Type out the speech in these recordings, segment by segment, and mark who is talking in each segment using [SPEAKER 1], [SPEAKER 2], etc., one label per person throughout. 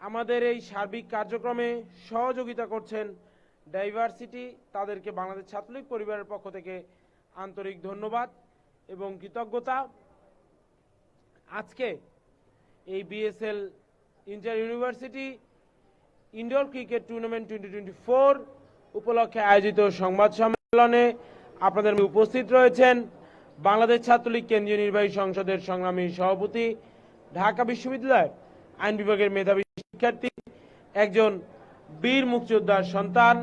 [SPEAKER 1] আমাদের এই সার্বিক কার্যক্রমে সহযোগিতা করছেন ডাইভার্সিটি, তাদেরকে বাংলাদেশ ছাত্রলীগ পরিবারের পক্ষ থেকে আন্তরিক ধন্যবাদ এবং কৃতজ্ঞতা। আজকে এই BSL inter university indoor cricket tournament twenty twenty four উপলক্ষে আয়োজিত সংবাদ সম্মেলনে আপনাদের উপস্থিত রয়েছেন বাংলাদেশ ছাত্রলীগ কেন্দ্রীয় নির্বাহী সংসদের সংগ্রামী সভাপতি, ঢাকা বিশ্ববিদ্যালয়ের আইন বিভাগের মেধাবী শিক্ষার্থী, একজন বীর মুক্তিযোদ্ধার সন্তান,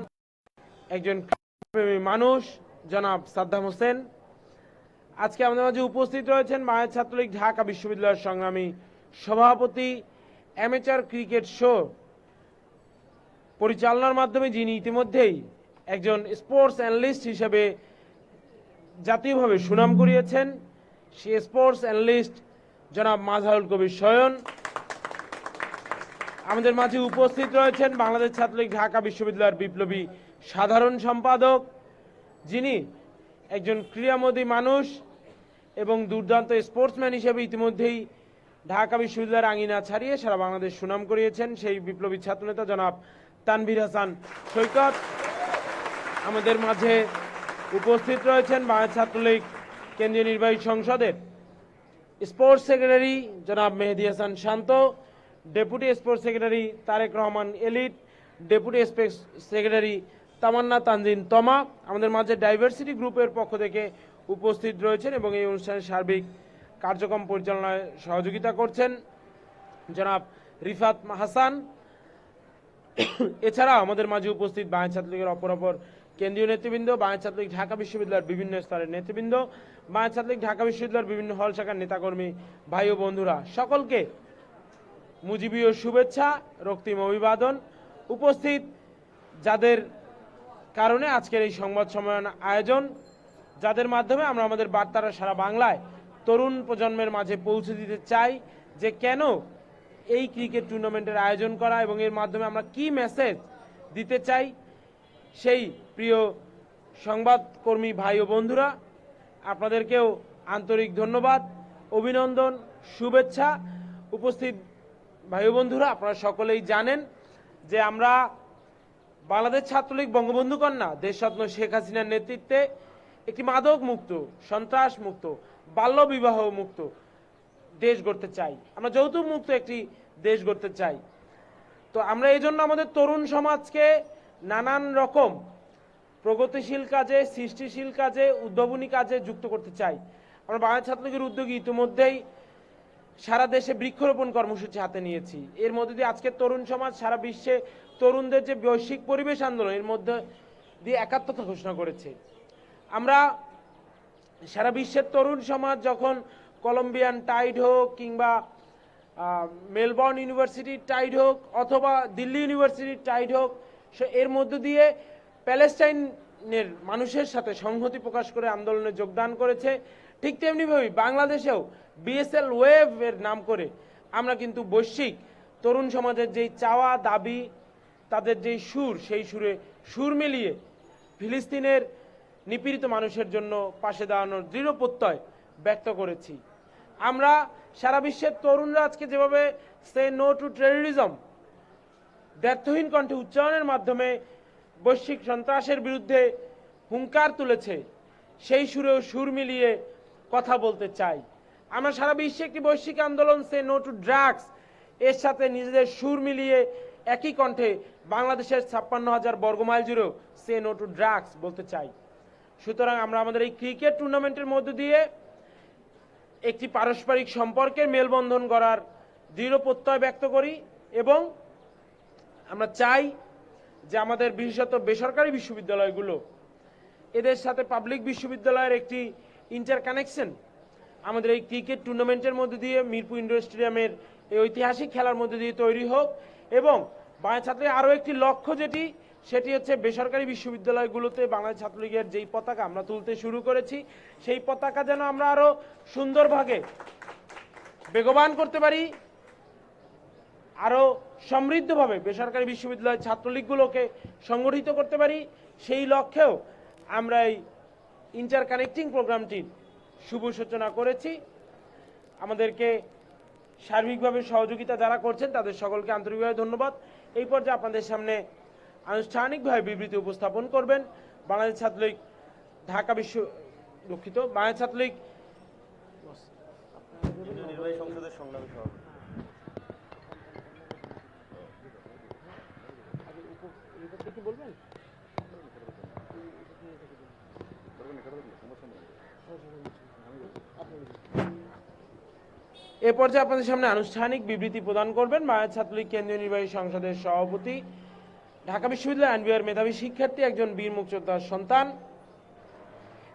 [SPEAKER 1] একজন প্রেমী মানুষ, জনাব সাদ্দাম হোসেন। আজকে আমাদের মাঝে উপস্থিত রয়েছেন মায়ের ছাত্রলীগ ঢাকা বিশ্ববিদ্যালয়ের সংগ্রামী সভাপতি অ্যামেচার ক্রিকেট শো পরিচালনার মাধ্যমে যিনি ইতিমধ্যেই একজন স্পোর্টস অ্যানালিস্ট হিসেবে জাতীয়ভাবে সুনাম করিয়েছেন সে স্পোর্টস অ্যানালিস্ট জনাব মাজহারুল কবির শয়ন। আমাদের মাঝে উপস্থিত রয়েছেন বাংলাদেশ ছাত্রলীগ ঢাকা বিশ্ববিদ্যালয়ের বিপ্লবী সাধারণ সম্পাদক, যিনি একজন ক্রীড়ামোদী মানুষ এবং দুর্দান্ত স্পোর্টসম্যান হিসেবে ইতিমধ্যেই ঢাকা বিশ্ববিদ্যালয়ের আঙিনা ছাড়িয়ে সারা বাংলাদেশ সুনাম করিয়েছেন সেই বিপ্লবী ছাত্রনেতা জনাব তানভীর হাসান সৈকত। আমাদের মাঝে উপস্থিত রয়েছেন বাংলাদেশ ছাত্রলীগ কেন্দ্রীয় নির্বাহী সংসদের স্পোর্টস সেক্রেটারি জনাব Mehedi Hasan Shanto deputy sports secretary Tarek Rahman Elit, deputy secretary Tamanna Tanjin Toma আমাদের মাঝে ডাইভার্সিটি গ্রুপের পক্ষ থেকে উপস্থিত রয়েছেন এবং এই অনুষ্ঠানের সার্বিক কার্যক্রম পরিচালনায় সহযোগিতা করছেন জনাব রিফাত হাসান। এছাড়া আমাদের মাঝে উপস্থিত বাংলা ছাত্রলীগের অপর অপর কেন্দ্রীয় নেতৃবৃন্দ বাংলা ছাত্রলীগ ঢাকা বিশ্ববিদ্যালয়ের বিভিন্ন স্তরের নেতৃবৃন্দ বাংলা ছাত্রলীগ ঢাকা বিশ্ববিদ্যালয়ের বিভিন্ন হল শাখার নেতাকর্মী ভাই ও বন্ধুরা, সকলকে মুজিবীয় শুভেচ্ছা, রক্তিম অভিবাদন উপস্থিত যাদের কারণে আজকের এই সংবাদ সম্মেলন আয়োজন, যাদের মাধ্যমে আমরা আমাদের বার্তাটা সারা বাংলায় তরুণ প্রজন্মের মাঝে পৌঁছে দিতে চাই যে কেন এই ক্রিকেট টুর্নামেন্টের আয়োজন করা এবং এর মাধ্যমে আমরা কি মেসেজ দিতে চাই, সেই প্রিয় সংবাদকর্মী ভাই ও বন্ধুরা, আপনাদেরকেও আন্তরিক ধন্যবাদ, অভিনন্দন, শুভেচ্ছা, উপস্থিত ভাই বন্ধুরা, আপনারা সকলেই জানেন যে আমরা বাংলাদেশ ছাত্রলীগ বঙ্গবন্ধু কন্যা, দেশরত্ন শেখ হাসিনার নেতৃত্বে একটি মাদক মুক্ত, সন্ত্রাস মুক্ত, বাল্য বিবাহ মুক্ত দেশ গড়তে চাই। আমরা যৌতুক মুক্ত একটি দেশ গড়তে চাই। তো আমরা এই জন্য আমাদের তরুণ সমাজকে নানান রকম প্রগতিশীল কাজে, সৃষ্টিশীল কাজে, উদ্ভাবনী কাজে যুক্ত করতে চাই। আমরা বাংলা ছাত্রলীগের উদ্যোগে ইতিমধ্যেই সারা দেশে বৃক্ষরোপণ কর্মসূচি হাতে নিয়েছি। এর মধ্যে দিয়ে আজকের তরুণ সমাজ, সারা বিশ্বে তরুণদের যে বৈশ্বিক পরিবেশ আন্দোলন, এর মধ্যে দিয়ে একাত্মতা ঘোষণা করেছে। আমরা সারা বিশ্বের তরুণ সমাজ যখন কলম্বিয়ান টাইড হোক কিংবা মেলবোর্ন ইউনিভার্সিটির টাইড হোক অথবা দিল্লি ইউনিভার্সিটির টাইড হোক এর মধ্য দিয়ে প্যালেস্টাইনের মানুষের সাথে সংহতি প্রকাশ করে আন্দোলনে যোগদান করেছে। ঠিক তেমনিভাবেই বাংলাদেশেও বিএসএল ওয়েভ এর নাম করে আমরা কিন্তু বৈশ্বিক তরুণ সমাজের যেই চাওয়া দাবি, তাদের যেই সুর, সেই সুরে সুর মিলিয়ে ফিলিস্তিনের নিপীড়িত মানুষের জন্য পাশে দাঁড়ানোর দৃঢ় প্রত্যয় ব্যক্ত করেছি। আমরা সারা বিশ্বের তরুণরা আজকে যেভাবে সে নো টু টেরোরিজম ব্যর্থহীন কণ্ঠে উচ্চারণের মাধ্যমে বৈশ্বিক সন্ত্রাসের বিরুদ্ধে হুঙ্কার তুলেছে, সেই সুরেও সুর মিলিয়ে কথা বলতে চাই। আমরা সারা বিশ্বে একটি বৈশ্বিক আন্দোলন, সে নো টু ড্রাগস এর সাথে নিজেদের সুর মিলিয়ে একই কণ্ঠে বাংলাদেশের ছাপ্পান্ন হাজার বর্গমাইল জুড়েও সে নো টু ড্রাগস বলতে চাই। সুতরাং আমরা আমাদের এই ক্রিকেট টুর্নামেন্টের মধ্য দিয়ে একটি পারস্পরিক সম্পর্কের মেলবন্ধন করার দৃঢ় প্রত্যয় ব্যক্ত করি এবং আমরা চাই যে আমাদের বিশেষত বেসরকারি বিশ্ববিদ্যালয়গুলো এদের সাথে পাবলিক বিশ্ববিদ্যালয়ের একটি ইন্টার কানেকশন আমাদের এই ক্রিকেট টুর্নামেন্টের মধ্যে দিয়ে মিরপুর ইন্ডোর স্টেডিয়ামের এই ঐতিহাসিক খেলার মধ্যে দিয়ে তৈরি হোক এবং বাংলা ছাত্রের আরও একটি লক্ষ্য যেটি, সেটি হচ্ছে বেসরকারি বিশ্ববিদ্যালয়গুলোতে বাংলাদেশ ছাত্রলীগের যেই পতাকা আমরা তুলতে শুরু করেছি, সেই পতাকা যেন আমরা আরও সুন্দরভাবে বেগবান করতে পারি, আরও সমৃদ্ধভাবে বেসরকারি বিশ্ববিদ্যালয়ের ছাত্রলীগগুলোকে সংগঠিত করতে পারি, সেই লক্ষ্যেও আমরা এই ইন্টার কানেক্টিং প্রোগ্রামটির শুভ সূচনা করেছি। আমাদেরকে সার্বিকভাবে সহযোগিতা যারা করছেন তাদের সকলকে আন্তরিকভাবে ধন্যবাদ। এই পর্যায়ে আপনাদের সামনে আনুষ্ঠানিকভাবে বিবৃতি উপস্থাপন করবেন। বাংলাদেশ ছাত্রলীগ ঢাকা বিশ্ব দুঃখিত বাংলাদেশ ছাত্রলীগ
[SPEAKER 2] সংসদের সংগ্রামী সভাপতি।
[SPEAKER 1] বলবেন? এ পর্যায়ে আপনাদের সামনে আনুষ্ঠানিক বিবৃতি প্রদান করবেন বাংলাদেশ ছাত্রলীগ কেন্দ্রীয় নির্বাহী সংসদের সভাপতি, ঢাকা বিশ্ববিদ্যালয় আনবিআর মেধাবী শিক্ষার্থী, একজন বীর মুক্তিযোদ্ধার সন্তান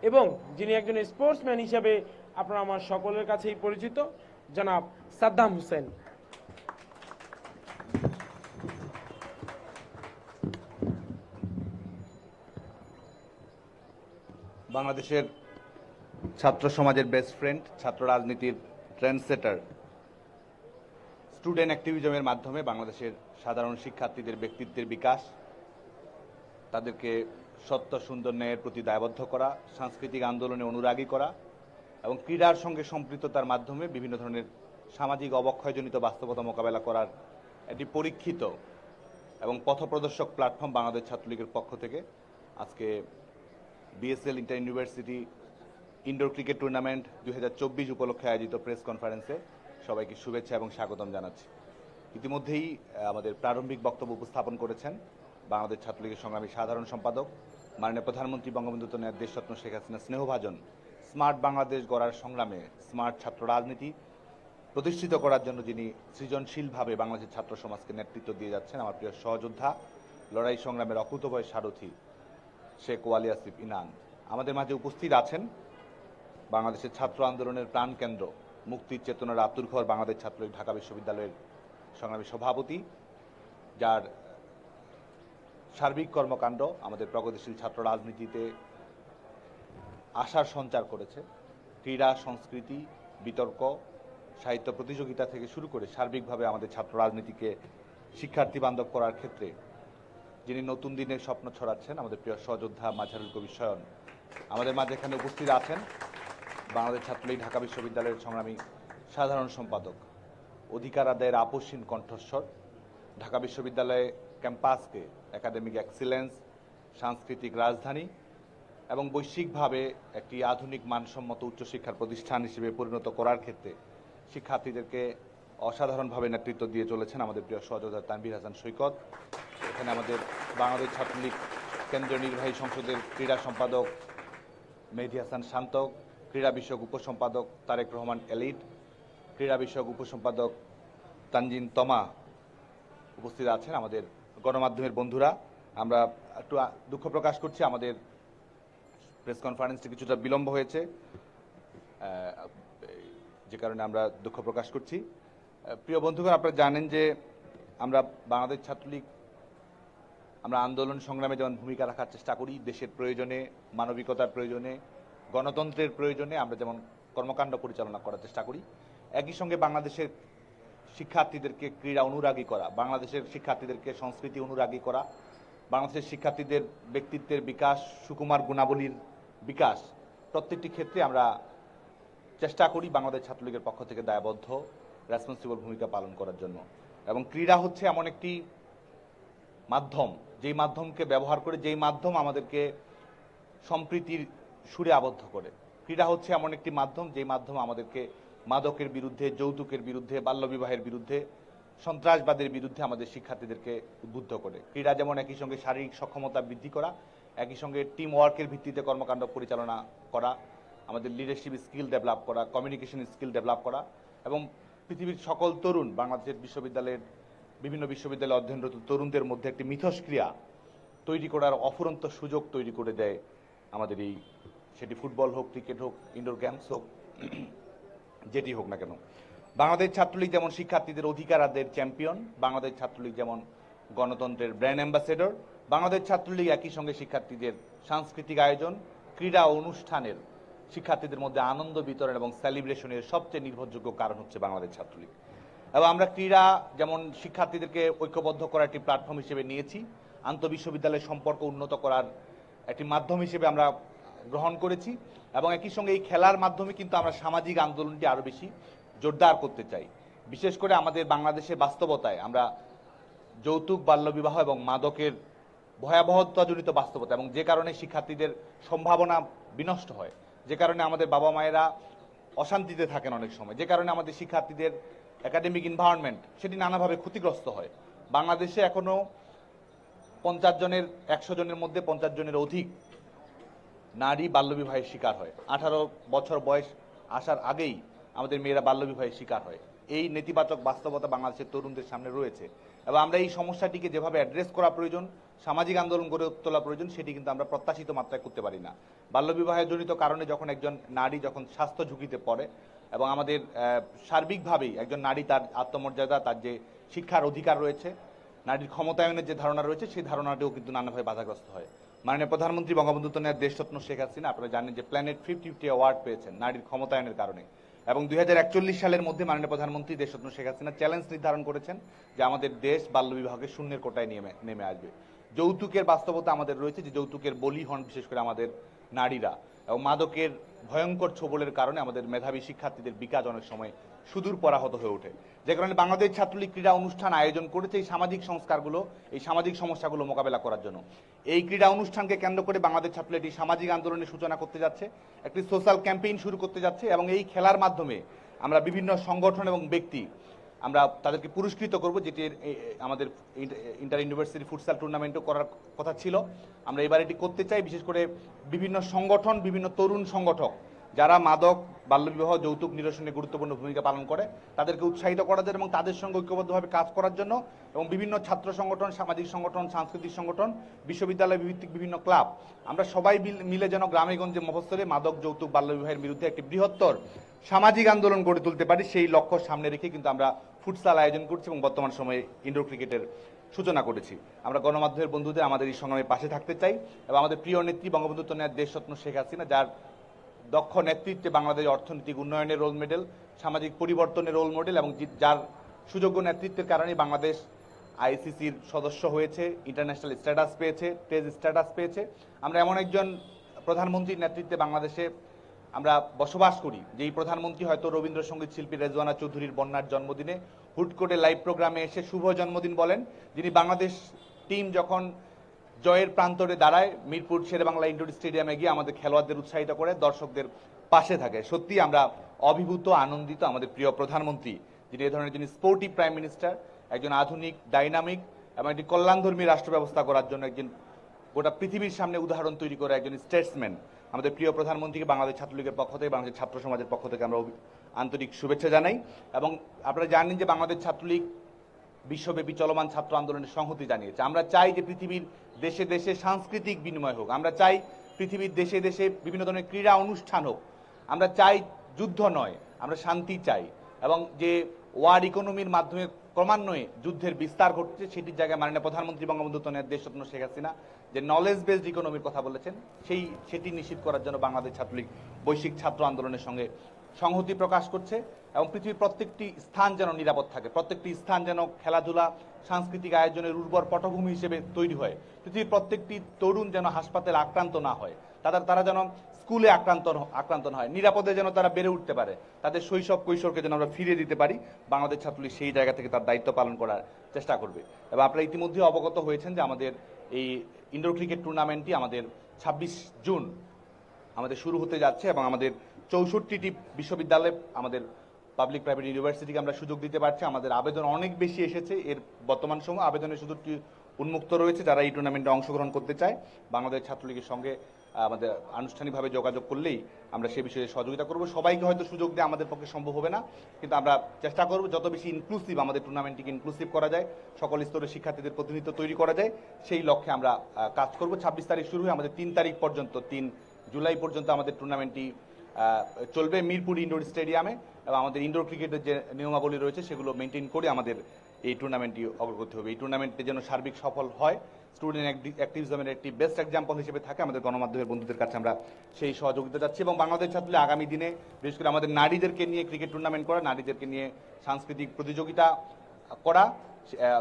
[SPEAKER 1] এবং যিনি একজন স্পোর্টসম্যান হিসাবে আপনারা আমার সকলের কাছেই পরিচিত, জনাব সাদ্দাম হোসেন।
[SPEAKER 3] বাংলাদেশের ছাত্র সমাজের বেস্ট ফ্রেন্ড ছাত্র রাজনীতির ট্রেন্ডসেটার স্টুডেন্ট অ্যাক্টিভিজমের মাধ্যমে বাংলাদেশের সাধারণ শিক্ষার্থীদের ব্যক্তিত্বের বিকাশ, তাদেরকে সত্য, সুন্দর ন্যায়ের প্রতি দায়বদ্ধ করা, সাংস্কৃতিক আন্দোলনে অনুরাগী করা এবং ক্রীড়ার সঙ্গে সম্পৃক্ততার মাধ্যমে বিভিন্ন ধরনের সামাজিক অবক্ষয়জনিত বাস্তবতা মোকাবেলা করার একটি পরীক্ষিত এবং পথপ্রদর্শক প্ল্যাটফর্ম বাংলাদেশ ছাত্রলীগের পক্ষ থেকে। আজকে BSL inter university indoor cricket tournament দুই হাজার চব্বিশ উপলক্ষে আয়োজিত প্রেস কনফারেন্সে সবাইকে শুভেচ্ছা এবং স্বাগতম জানাচ্ছি। ইতিমধ্যেই আমাদের প্রারম্ভিক বক্তব্য উপস্থাপন করেছেন বাংলাদেশ ছাত্রলীগের সংগ্রামী সাধারণ সম্পাদক, মাননীয় প্রধানমন্ত্রী বঙ্গবন্ধু তনয়ের দেশরত্ন শেখ হাসিনা স্নেহভাজন, স্মার্ট বাংলাদেশ গড়ার সংগ্রামে স্মার্ট ছাত্র রাজনীতি প্রতিষ্ঠিত করার জন্য যিনি সৃজনশীলভাবে বাংলাদেশের ছাত্র সমাজকে নেতৃত্ব দিয়ে যাচ্ছেন, আমার প্রিয় সহযোদ্ধা, লড়াই সংগ্রামের অকুতভয় সারথী শেখ ওয়ালি আসিফ ইনান আমাদের মাঝে উপস্থিত আছেন বাংলাদেশের ছাত্র আন্দোলনের প্রাণকেন্দ্র মুক্তির চেতনার আতুর ঘর বাংলাদেশ ছাত্রলীগ ঢাকা বিশ্ববিদ্যালয়ের সংগ্রামী সভাপতি, যার সার্বিক কর্মকাণ্ড আমাদের প্রগতিশীল ছাত্র রাজনীতিতে আশার সঞ্চার করেছে। ক্রীড়া, সংস্কৃতি, বিতর্ক, সাহিত্য প্রতিযোগিতা থেকে শুরু করে সার্বিকভাবে আমাদের ছাত্র রাজনীতিকে শিক্ষার্থী বান্ধব করার ক্ষেত্রে যিনি নতুন দিনের স্বপ্ন ছড়াচ্ছেন, আমাদের প্রিয় সহযোদ্ধা মাঝারুল কবি শয়ন, আমাদের মাঝে এখানে উপস্থিত আছেন বাংলাদেশ ছাত্রলীগ ঢাকা বিশ্ববিদ্যালয়ের সংগ্রামী সাধারণ সম্পাদক। অধিকার আদায়ের আপসীন কণ্ঠস্বর। ঢাকা বিশ্ববিদ্যালয়ে ক্যাম্পাসকে একাডেমিক এক্সিলেন্স, সাংস্কৃতিক রাজধানী এবং বৈশ্বিকভাবে একটি আধুনিক মানসম্মত উচ্চশিক্ষার প্রতিষ্ঠান হিসেবে পরিণত করার ক্ষেত্রে শিক্ষার্থীদেরকে অসাধারণভাবে নেতৃত্ব দিয়ে চলেছেন আমাদের প্রিয় সহযোদ্ধা তানভীর হাসান সৈকত। এখানে আমাদের বাংলাদেশ ছাত্রলীগ কেন্দ্রীয় নির্বাহী সংসদের ক্রীড়া সম্পাদক মেহেদি হাসান শান্ত ক্রীড়া বিষয়ক উপসম্পাদক তারেক রহমান এলিট, ক্রীড়া বিষয়ক উপসম্পাদক তানজিন তমা উপস্থিত আছেন আমাদের গণমাধ্যমের বন্ধুরা। আমরা একটু দুঃখ প্রকাশ করছি, আমাদের প্রেস কনফারেন্সটি কিছুটা বিলম্ব হয়েছে। যে কারণে আমরা দুঃখ প্রকাশ করছি। প্রিয় বন্ধুগণ, আপনারা জানেন যে আমরা বাংলাদেশ ছাত্রলীগ, আমরা আন্দোলন সংগ্রামে যেমন ভূমিকা রাখার চেষ্টা করি, দেশের প্রয়োজনে, মানবিকতার প্রয়োজনে গণতন্ত্রের প্রয়োজনে আমরা যেমন কর্মকাণ্ড পরিচালনা করার চেষ্টা করি, একই সঙ্গে বাংলাদেশের শিক্ষার্থীদেরকে ক্রীড়া অনুরাগী করা, বাংলাদেশের শিক্ষার্থীদেরকে সংস্কৃতি অনুরাগী করা, বাংলাদেশের শিক্ষার্থীদের ব্যক্তিত্বের বিকাশ, সুকুমার গুণাবলীর বিকাশ, প্রত্যেকটি ক্ষেত্রে আমরা চেষ্টা করি বাংলাদেশ ছাত্রলীগের পক্ষ থেকে দায়বদ্ধ রেসপন্সিবল ভূমিকা পালন করার জন্য। এবং ক্রীড়া হচ্ছে এমন একটি মাধ্যম, যেই মাধ্যমকে ব্যবহার করে যেই মাধ্যম আমাদেরকে সম্প্রীতির সুরে আবদ্ধ করে। ক্রীড়া হচ্ছে এমন একটি মাধ্যম, যেই মাধ্যম আমাদেরকে মাদকের বিরুদ্ধে, যৌতুকের বিরুদ্ধে, বাল্যবিবাহের বিরুদ্ধে, সন্ত্রাসবাদের বিরুদ্ধে আমাদের শিক্ষার্থীদেরকে উদ্বুদ্ধ করে। ক্রীড়া যেমন একই সঙ্গে শারীরিক সক্ষমতা বৃদ্ধি করা, একই সঙ্গে টিম ওয়ার্কের ভিত্তিতে কর্মকাণ্ড পরিচালনা করা, আমাদের লিডারশিপ স্কিল ডেভেলপ করা কমিউনিকেশন স্কিল ডেভেলপ করা, এবং পৃথিবীর সকল তরুণ, বাংলাদেশের বিশ্ববিদ্যালয়ের বিভিন্ন বিশ্ববিদ্যালয়ে অধ্যয়নরত তরুণদের মধ্যে একটি মিথস্ক্রিয়া তৈরি করার অফুরন্ত সুযোগ তৈরি করে দেয় আমাদের এই সেটি ফুটবল হোক, ক্রিকেট হোক ইনডোর গেমস হোক, যেটি হোক না কেন। বাংলাদেশ ছাত্রলীগ যেমন শিক্ষার্থীদের অধিকার আদায়ের চ্যাম্পিয়ন বাংলাদেশ ছাত্রলীগ যেমন গণতন্ত্রের ব্র্যান্ড অ্যাম্বাসেডর বাংলাদেশ ছাত্রলীগ একই সঙ্গে শিক্ষার্থীদের সাংস্কৃতিক আয়োজন, ক্রীড়া অনুষ্ঠানের শিক্ষার্থীদের মধ্যে আনন্দ বিতরণ এবং সেলিব্রেশনের সবচেয়ে নির্ভরযোগ্য কারণ হচ্ছে বাংলাদেশ ছাত্রলীগ। এবং আমরা ক্রীড়া যেমন শিক্ষার্থীদেরকে ঐক্যবদ্ধ করার একটি প্ল্যাটফর্ম হিসেবে নিয়েছি, আন্তঃবিশ্ববিদ্যালয় সম্পর্ক উন্নত করার একটি মাধ্যম হিসেবে আমরা গ্রহণ করেছি এবং একই সঙ্গে এই খেলার মাধ্যমে কিন্তু আমরা সামাজিক আন্দোলনটি আরও বেশি জোরদার করতে চাই। বিশেষ করে আমাদের বাংলাদেশের বাস্তবতায় আমরা যৌতুক, বাল্যবিবাহ এবং মাদকের ভয়াবহতাজনিত বাস্তবতা এবং যে কারণে শিক্ষার্থীদের সম্ভাবনা বিনষ্ট হয়, যে কারণে আমাদের বাবা মায়েরা অশান্তিতে থাকেন অনেক সময়, যে কারণে আমাদের শিক্ষার্থীদের একাডেমিক এনভায়রনমেন্ট সেটি নানাভাবে ক্ষতিগ্রস্ত হয়। বাংলাদেশে এখনও পঞ্চাশ জনের, একশো জনের মধ্যে পঞ্চাশ জনের অধিক নারী বাল্যবিবাহের শিকার হয়। আঠারো বছর বয়স আসার আগেই আমাদের মেয়েরা বাল্যবিবাহের শিকার হয়। এই নেতিবাচক বাস্তবতা বাংলাদেশের তরুণদের সামনে রয়েছে। এবং আমরা এই সমস্যাটিকে যেভাবে অ্যাড্রেস করা প্রয়োজন, সামাজিক আন্দোলন গড়ে তোলা প্রয়োজন, সেটি কিন্তু আমরা প্রত্যাশিত মাত্রায় করতে পারি না। বাল্যবিবাহের জনিত কারণে যখন একজন নারী যখন স্বাস্থ্য ঝুঁকিতে পড়ে এবং আমাদের সার্বিকভাবেই একজন নারী তার আত্মমর্যাদা, তার যে শিক্ষার অধিকার রয়েছে, নারীর ক্ষমতায়নের যে ধারণা রয়েছে, সেই ধারণাটিও কিন্তু নানাভাবে বাধাগ্রস্ত হয়। মাননীয় প্রধানমন্ত্রী বঙ্গবন্ধু তনয়ের দেশরত্ন শেখ হাসিনা, আপনারা জানেন যে প্ল্যানেট ফিফটি ফিফটি অ্যাওয়ার্ড পেয়েছেন নারীর ক্ষমতায়নের কারণে। এবং দুই সালের মধ্যে মাননীয় প্রধানমন্ত্রী দেশরত্ন শেখ হাসিনা চ্যালেঞ্জ নির্ধারণ করেছেন যে আমাদের দেশ বাল্যবিবাহকে শূন্যের কোটায় নেমে নেমে আসবে। যৌতুকের বাস্তবতা আমাদের রয়েছে যে যৌতুকের বলি হন বিশেষ করে আমাদের নারীরা। এবং মাদকের ভয়ঙ্কর ছোবলের কারণে আমাদের মেধাবী শিক্ষার্থীদের বিকাশ অনেক সময় সুদূর পরাহত হয়ে ওঠে। যে কারণে বাংলাদেশ ছাত্রলীগ ক্রীড়া অনুষ্ঠান আয়োজন করেছে এই সামাজিক সংস্কারগুলো, এই সামাজিক সমস্যাগুলো মোকাবেলা করার জন্য। এই ক্রীড়া অনুষ্ঠানকে কেন্দ্র করে বাংলাদেশ ছাত্রলীগ একটি সামাজিক আন্দোলনের সূচনা করতে যাচ্ছে, একটি সোশ্যাল ক্যাম্পেইন শুরু করতে যাচ্ছে এবং এই খেলার মাধ্যমে আমরা বিভিন্ন সংগঠন এবং ব্যক্তি আমরা তাদেরকে পুরস্কৃত করব, যেটি আমাদের ইন্টার ইউনিভার্সিটি ফুটসাল টুর্নামেন্টও করার কথা ছিল। আমরা এবার এটি করতে চাই, বিশেষ করে বিভিন্ন সংগঠন, বিভিন্ন তরুণ সংগঠক যারা মাদক, বাল্যবিবাহ, যৌতুক নিরসনে গুরুত্বপূর্ণ ভূমিকা পালন করে, তাদেরকে উৎসাহিত করা যায় এবং তাদের সঙ্গে ঐক্যবদ্ধভাবে কাজ করার জন্য এবং বিভিন্ন ছাত্র সংগঠন, সামাজিক সংগঠন, সাংস্কৃতিক সংগঠন, বিশ্ববিদ্যালয় ভিত্তিক বিভিন্ন ক্লাব, আমরা সবাই মিল- যেন গ্রামে গঞ্জে মফস্বলে মাদক, যৌতুক, বাল্যবিবাহের বিরুদ্ধে একটি বৃহত্তর সামাজিক আন্দোলন গড়ে তুলতে পারি, সেই লক্ষ্য সামনে রেখে কিন্তু আমরা ফুটসাল আয়োজন করছি এবং বর্তমান সময়ে ইনডোর ক্রিকেটের সূচনা করেছি। আমরা গণমাধ্যমের বন্ধুদের আমাদের এই সংগ্রামে পাশে থাকতে চাই এবং আমাদের প্রিয় নেত্রী বঙ্গবন্ধু তনয়ার দেশরত্ন শেখ হাসিনা, যার দক্ষ নেতৃত্বে বাংলাদেশ অর্থনৈতিক উন্নয়নের রোল মডেল সামাজিক পরিবর্তনের রোল মডেল এবং যার সুযোগ্য নেতৃত্বের কারণে বাংলাদেশ আইসিসির সদস্য হয়েছে ইন্টারন্যাশনাল স্ট্যাটাস পেয়েছে টেজ স্ট্যাটাস পেয়েছে। আমরা এমন একজন প্রধানমন্ত্রীর নেতৃত্বে বাংলাদেশে আমরা বসবাস করি, যেই প্রধানমন্ত্রী হয়তো রবীন্দ্রসঙ্গীত শিল্পী রেজওয়ানা চৌধুরীর বন্যার জন্মদিনে হুট করে লাইভ প্রোগ্রামে এসে শুভ জন্মদিন বলেন। যিনি বাংলাদেশ টিম যখন জয়ের প্রান্তরে দাঁড়ায় মিরপুর শেরেবাংলা ইন্ডোর স্টেডিয়ামে গিয়ে আমাদের খেলোয়াড়দের উৎসাহিত করে, দর্শকদের পাশে থাকে। সত্যি আমরা অভিভূত, আনন্দিত আমাদের প্রিয় প্রধানমন্ত্রী, যিনি এ ধরনের যিনি স্পোর্টিভ প্রাইম মিনিস্টার একজন আধুনিক ডাইনামিক এবং একটি কল্যাণধর্মী রাষ্ট্র ব্যবস্থা করার জন্য একজন গোটা পৃথিবীর সামনে উদাহরণ তৈরি করে একজন স্টেটসম্যান আমাদের প্রিয় প্রধানমন্ত্রীকে বাংলাদেশ ছাত্রলীগের পক্ষ থেকে, বাংলাদেশ ছাত্র সমাজের পক্ষ থেকে আমরা আন্তরিক শুভেচ্ছা জানাই। এবং আপনারা জানেন যে বাংলাদেশ ছাত্রলীগ বিশ্বব্যাপী চলমান ছাত্র আন্দোলনের সংহতি জানিয়েছে। আমরা চাই যে পৃথিবীর দেশে দেশে সাংস্কৃতিক বিনিময় হোক। আমরা চাই পৃথিবীর দেশে দেশে বিভিন্ন ধরনের ক্রীড়া অনুষ্ঠান হোক। আমরা চাই যুদ্ধ নয়, আমরা শান্তি চাই। এবং যে ওয়ার ইকোনমির মাধ্যমে ক্রমান্বয়ে যুদ্ধের বিস্তার ঘটছে, সেটির জায়গায় মাননীয় প্রধানমন্ত্রী বঙ্গবন্ধু তনের দেশরত্ন শেখ হাসিনা যে নলেজ বেসড ইকোনমির কথা বলেছেন, সেই, সেটি নিশ্চিত করার জন্য বাংলাদেশ ছাত্রলীগ বৈশ্বিক ছাত্র আন্দোলনের সঙ্গে সংহতি প্রকাশ করছে এবং পৃথিবীর প্রত্যেকটি স্থান যেন নিরাপদ থাকে। প্রত্যেকটি স্থান যেন খেলাধুলা, সাংস্কৃতিক আয়োজনের উর্বর পটভূমি হিসেবে তৈরি হয়। পৃথিবীর প্রত্যেকটি তরুণ যেন হাসপাতালে আক্রান্ত না হয়। তাদের, তারা যেন স্কুলে আক্রান্ত আক্রান্ত না হয়। নিরাপদে যেন তারা বেড়ে উঠতে পারে। তাদের শৈশব কৈশোরকে যেন আমরা ফিরিয়ে দিতে পারি। বাংলাদেশ ছাত্রলীগ সেই জায়গা থেকে তার দায়িত্ব পালন করার চেষ্টা করবে। এবং আপনারা ইতিমধ্যে অবগত হয়েছেন যে আমাদের এই ইন্ডোর ক্রিকেট টুর্নামেন্টটি আমাদের ছাব্বিশ জুন আমাদের শুরু হতে যাচ্ছে এবং আমাদের চৌষট্টিটি বিশ্ববিদ্যালয়ে আমাদের পাবলিক প্রাইভেট ইউনিভার্সিটিকে আমরা সুযোগ দিতে পারছি। আমাদের আবেদন অনেক বেশি এসেছে। এর বর্তমান সময় আবেদনের সুযোগটি উন্মুক্ত রয়েছে যারা এই টুর্নামেন্টে অংশগ্রহণ করতে চায়। বাংলাদেশ ছাত্রলীগের সঙ্গে আমাদের আনুষ্ঠানিকভাবে যোগাযোগ করলেই আমরা সে বিষয়ে সহযোগিতা করব। সবাইকে হয়তো সুযোগ দেওয়া আমাদের পক্ষে সম্ভব হবে না, কিন্তু আমরা চেষ্টা করব যত বেশি ইনক্লুসিভ আমাদের টুর্নামেন্টটিকে ইনক্লুসিভ করা যায়, সকল স্তরের শিক্ষার্থীদের প্রতিনিধিত্ব তৈরি করা যায়, সেই লক্ষ্যে আমরা কাজ করব। ছাব্বিশ তারিখ শুরু হয়ে আমাদের তিন তারিখ পর্যন্ত তিন জুলাই পর্যন্ত আমাদের টুর্নামেন্টটি চলবে মিরপুর ইনডোর স্টেডিয়ামে এবং আমাদের ইনডোর ক্রিকেটের যে নিয়মাবলী রয়েছে সেগুলো মেনটেন করে আমাদের এই টুর্নামেন্টটি অগ্রগতি হবে। এই টুর্নামেন্টে যেন সার্বিক সফল হয় স্টুডেন্ট অ্যাক্টিভিজমের একটি বেস্ট এক্সাম্পল হিসেবে থাকে, আমাদের গণমাধ্যমের বন্ধুদের কাছে আমরা সেই সহযোগিতা যাচ্ছি এবং বাংলাদেশ ছাত্রলী আগামী দিনে বিশেষ করে আমাদের নারীদেরকে নিয়ে ক্রিকেট টুর্নামেন্ট করা, নারীদেরকে নিয়ে সাংস্কৃতিক প্রতিযোগিতা করা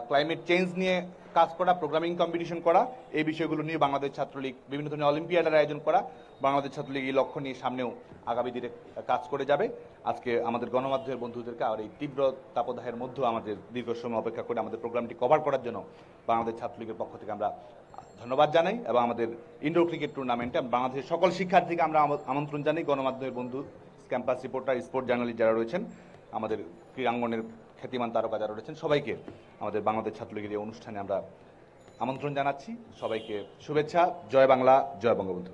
[SPEAKER 3] ক্লাইমেট চেঞ্জ নিয়ে কাজ করা প্রোগ্রামিং কম্পিটিশন করা, এই বিষয়গুলো নিয়ে বাংলাদেশ ছাত্রলীগ বিভিন্ন ধরনের অলিম্পিয়াডের আয়োজন করা। বাংলাদেশ ছাত্রলীগ এই লক্ষ্য নিয়ে সামনেও আগামী দিনে কাজ করে যাবে। আজকে আমাদের গণমাধ্যমের বন্ধুদেরকে আর এই তীব্র তাপদাহের মধ্যেও আমাদের দীর্ঘ সময় অপেক্ষা করে আমাদের প্রোগ্রামটি কভার করার জন্য বাংলাদেশ ছাত্রলীগের পক্ষ থেকে আমরা ধন্যবাদ জানাই এবং আমাদের ইনডোর ক্রিকেট টুর্নামেন্টে বাংলাদেশের সকল শিক্ষার্থীকে আমরা আমো- আমন্ত্রণ জানাই। গণমাধ্যমের বন্ধু, ক্যাম্পাস রিপোর্টার, স্পোর্ট জার্নালিস্ট যারা রয়েছেন, আমাদের ক্রীড়াঙ্গনের খ্যাতিমান তারকা যারা রয়েছেন, সবাইকে আমাদের বাংলাদেশ ছাত্রলীগের এই অনুষ্ঠানে আমরা আমন্ত্রণ জানাচ্ছি। সবাইকে শুভেচ্ছা, জয় বাংলা, জয় বঙ্গবন্ধু।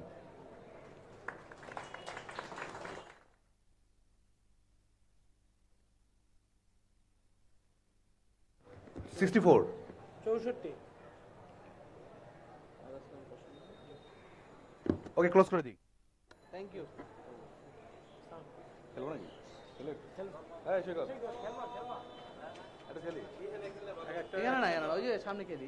[SPEAKER 3] সিক্সটি ফোর
[SPEAKER 1] চৌষট্টি।
[SPEAKER 3] ওকে ক্লোজ করে দিই।
[SPEAKER 1] থ্যাংক ইউ
[SPEAKER 3] খেলব নাকি? হ্যাঁ এটা খেলি।
[SPEAKER 4] এখানে না এখানে না, ওই যে সামনে খেলি।